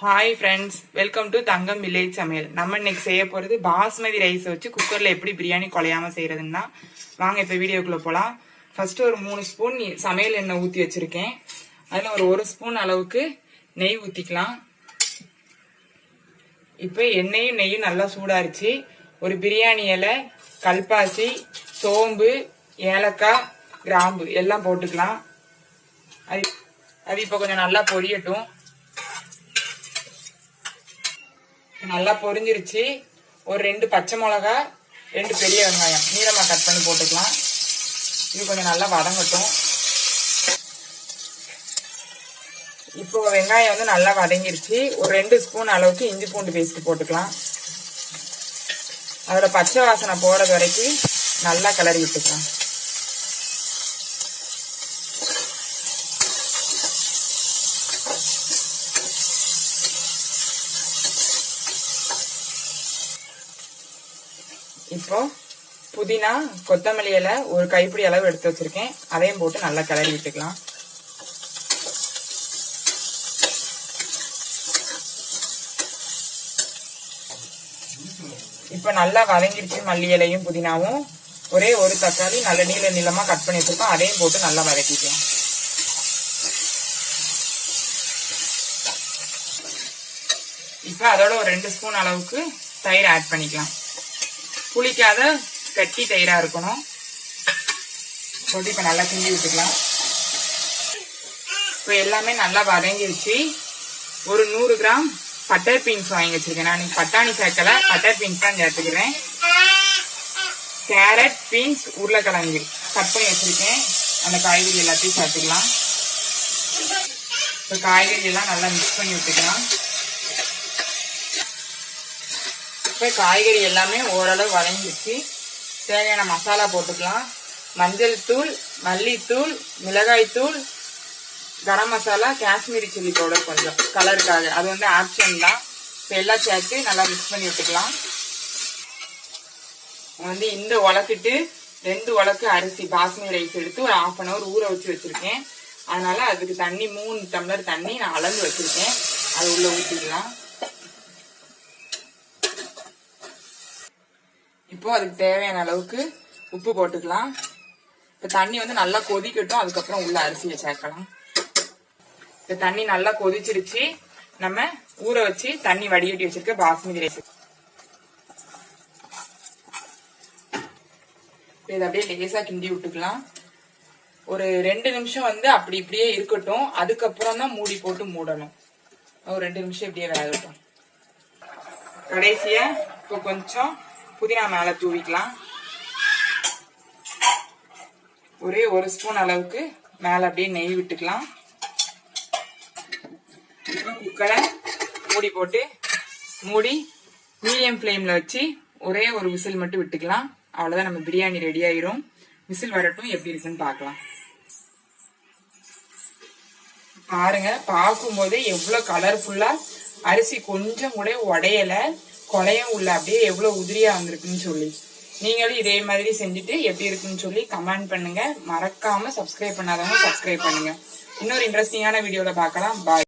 Hi friends welcome to Thangam village சமையல் நம்ம இன்னைக்கு செய்ய போறது பாஸ்மதி ரைஸ் வச்சு குக்கர்ல எப்படி பிரியாணி குலையாம செய்யறதுன்னா வாங்க இப்ப வீடியோக்குள்ள போலாம். ஃபர்ஸ்ட் ஒரு மூணு ஸ்பூன் சமையல் எண்ணெய் ஊத்தி வச்சிருக்கேன். அதுல ஒரு ஒரு ஸ்பூன் அளவுக்கு நெய் ஊத்திக்கலாம். இப்போ எண்ணெயும் நெய்யும் நல்லா சூடாருச்சு. ஒரு பிரியாணி இலை கல்பாசி சோம்பு ஏலக்காய் கிராம்பு எல்லாம் போட்டுக்கலாம். அது அது இப்போ கொஞ்சம் நல்லா பொரியட்டும். நல்லா பொரிஞ்சிருச்சு. ஒரு ரெண்டு பச்சை மிளகா ரெண்டு பெரிய வெங்காயம். நீளமாக கட் பண்ணி போட்டுக்கலாம். இது கொஞ்சம் நல்லா வதங்கட்டும். இப்போ வெங்காயம் வந்து நல்லா வதங்கிருச்சு. ஒரு ரெண்டு ஸ்பூன் அளவுக்கு இஞ்சி பூண்டு பேஸ்ட் போட்டுக்கலாம். அதோட பச்சை வாசனை போறது வரைக்கும் நல்லா கிளறி விட்டுக்கலாம். இப்போ புதினா கொத்தமல்லி இலை ஒரு கைப்பிடி அளவு எடுத்து வச்சிருக்கேன். அதையும் போட்டு நல்லா கிளறி விட்டுக்கலாம். இப்ப நல்லா வதங்கிருச்சு மல்லி இலையும் புதினாவும். ஒரே ஒரு தக்காளி நல்ல நீள நீளமா கட் பண்ணி வச்சிருக்கோம். அதையும் போட்டு நல்லா வதக்கிக்கலாம். இப்ப அதோட ஒரு ரெண்டு ஸ்பூன் அளவுக்கு தயிர் ஆட் பண்ணிக்கலாம். புளிக்காத கட்டி தயிராக இருக்கணும். போட்டு இப்போ நல்லா கிண்டி விட்டுக்கலாம். இப்போ எல்லாமே நல்லா வதங்கிருச்சு. ஒரு நூறு கிராம் பட்டர் பீன்ஸ் வாங்கி வச்சிருக்கேன். நான் பட்டாணி சேர்க்கல. பட்டர் பீன்ஸ் தான் சேர்த்துக்கிறேன். கேரட் பீன்ஸ் உருளைக்கிழங்கு கட் பண்ணி வச்சிருக்கேன். அந்த காய்கறி எல்லாத்தையும் சேர்த்துக்கலாம். இப்போ காய்கறி எல்லாம் நல்லா மிக்ஸ் பண்ணி விட்டுக்கலாம். இப்போ காய்கறி எல்லாமே ஓரளவு வதங்கிடுச்சு. தேவையான மசாலா போட்டுக்கலாம். மஞ்சள் தூள் மல்லித்தூள் மிளகாய் தூள் கரம் மசாலா காஷ்மீரி சில்லி பவுடர் கொஞ்சம் கலருக்காக. அது வந்து ஆப்ஷன் தான். இப்போ எல்லாம் சேர்த்து நல்லா மிக்ஸ் பண்ணி விட்டுக்கலாம் வந்து இந்த உலக்கிட்டு ரெண்டு உலக்கு அரிசி பாஸ்மதி ரைஸ் எடுத்து ஒரு ஹாஃப் அன் ஹவர் ஊற வச்சு வச்சுருக்கேன். அதனால் அதுக்கு தண்ணி மூணு டம்ளர் தண்ணி நான் அளந்து வச்சுருக்கேன். அது உள்ளே ஊற்றிக்கலாம் இப்போ அதுக்கு தேவையான அளவுக்கு உப்பு போட்டுக்கலாம். இப்போ தண்ணி வந்து நல்லா கொதிக்கட்டும் அதுக்கப்புறம் உள்ள அரிசியை சேர்க்கலாம். இப்போ தண்ணி நல்லா கொதிச்சிருச்சு. நம்ம ஊற வச்சு தண்ணி வடிகட்டி வச்சிருக்க பாஸ்மதி ரைஸ். இதை அப்படியே லேசா கிண்டி விட்டுக்கலாம். ஒரு ரெண்டு நிமிஷம் வந்து அப்படி இப்படியே இருக்கட்டும். அதுக்கப்புறம் தான் மூடி போட்டு மூடணும். ஒரு ரெண்டு நிமிஷம் இப்படியே வேகட்டும். கடைசியா இப்போ கொஞ்சம் புதினா மேல தூவிக்கலாம். ஒரே ஒரு ஸ்பூன் அளவுக்கு மேல அப்படியே நெய் விட்டுக்கலாம். குக்கரை மூடி போட்டு மூடி மீடியம் ஃப்ளேம்ல வச்சு ஒரே ஒரு விசில் மட்டும் விட்டுக்கலாம். அவ்வளவுதான் நம்ம பிரியாணி ரெடி ஆயிரும். விசில் வரட்டும் எப்படி இருக்குன்னு பார்க்கலாம். பாருங்க பார்க்கும் போதே எவ்வளவு கலர்ஃபுல்லா அரிசி கொஞ்சம் கூட உடையல. கொலையும் உள்ள அப்படியே எவ்வளவு உதிரியா வந்திருக்குன்னு சொல்லி. நீங்களும் இதே மாதிரி செஞ்சுட்டு எப்படி இருக்குன்னு சொல்லி கமெண்ட் பண்ணுங்க. மறக்காம சப்ஸ்கிரைப் பண்ணாதவங்க சப்ஸ்கிரைப் பண்ணுங்க. இன்னொரு இன்ட்ரெஸ்டிங்கான வீடியோல பார்க்கலாம். பாய்